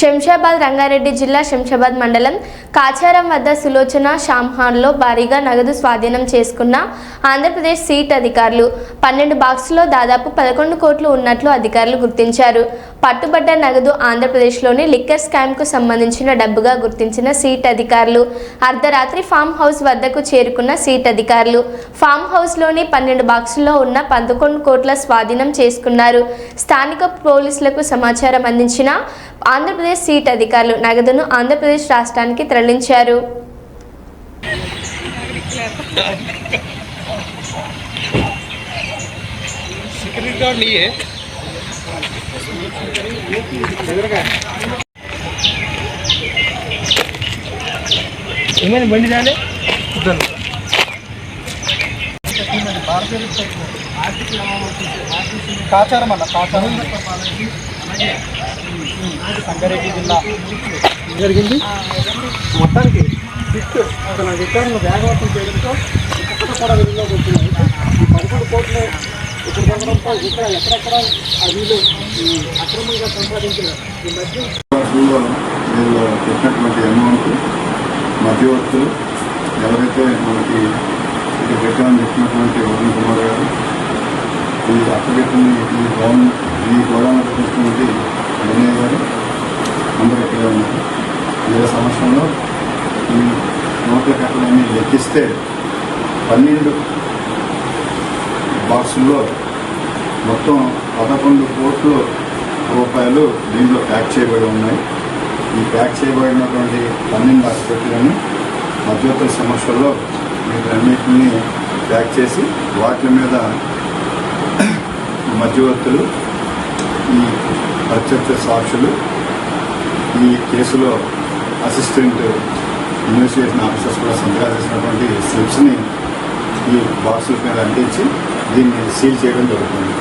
శంషాబాద్ రంగారెడ్డి జిల్లా శంషాబాద్ మండలం కాచారం వద్ద సులోచన షాంహాన్లో భారీగా నగదు స్వాధీనం చేసుకున్న ఆంధ్రప్రదేశ్ సీట్ అధికారులు. పన్నెండు బాక్సుల్లో దాదాపు పదకొండు కోట్లు ఉన్నట్లు అధికారులు గుర్తించారు. పట్టుబడ్డ నగదు ఆంధ్రప్రదేశ్లోని లిక్కర్ స్కామ్కు సంబంధించిన డబ్బుగా గుర్తించిన సీట్ అధికారులు అర్ధరాత్రి ఫామ్ హౌస్ వద్దకు చేరుకున్న సీట్ అధికారులు ఫామ్ హౌస్లోని పన్నెండు బాక్సుల్లో ఉన్న పదకొండు కోట్ల స్వాధీనం చేసుకున్నారు స్థానిక పోలీసులకు సమాచారం అందించిన ఆంధ్రప్రదేశ్ సీట్ అధికారులు నగదును ఆంధ్రప్రదేశ్ రాష్ట్రానికి తరలించారు सिक्योरिटी गार्ड नहीं है ఏమైనా బండి రాలే? కాచారం అన్న కాచారం. సంగారెడ్డి జిల్లా. జరిగింది? మొత్తానికి ఫిట్ అసలు రిటర్న్ వేగవంతం చేయడంతో ఇక్కడ కూడా పదకొండు కోట్లు ఇప్పుడు ఇక్కడ ఎక్కడెక్కడ వీళ్ళు అక్రమంగా సంపాదించిన ఈ మధ్య లో పెట్టినటువంటి అమౌంట్ మధ్యవర్తులు ఎవరైతే మనకి ఇక్కడ పెట్టాలని చెప్పినటువంటి వరుణ్ కుమార్ గారు ఈ అప్పగెట్టిన ఈ గౌన్ ఈ గోదావరి పెట్టినటువంటి వినయ్ గారు అందరూ ఇక్కడే ఉన్నారు ఇదే సంవత్సరంలో ఈ నోట్ల కట్టడాన్ని లెక్కిస్తే పన్నెండు బాక్సుల్లో మొత్తం పదకొండు కోట్ల రూపాయలు దీంట్లో ప్యాక్ చేయబడి ఉన్నాయి. ఈ ప్యాక్ చేయబడినటువంటి పన్నెండు ఆసుపత్రులను మధ్యవర్తుల సమస్యల్లో వీటన్నిటిని ప్యాక్ చేసి వాటి మీద మధ్యవర్తులు ఈ ప్రత్యక్ష సాక్షులు ఈ కేసులో అసిస్టెంట్ ఇన్వెస్టిగేషన్ ఆఫీసర్స్ కూడా సంతకాలు చేసినటువంటి స్లిప్స్ని ఈ బాక్సుల మీద అంటించి దీన్ని సీల్ చేయడం జరుగుతుంది.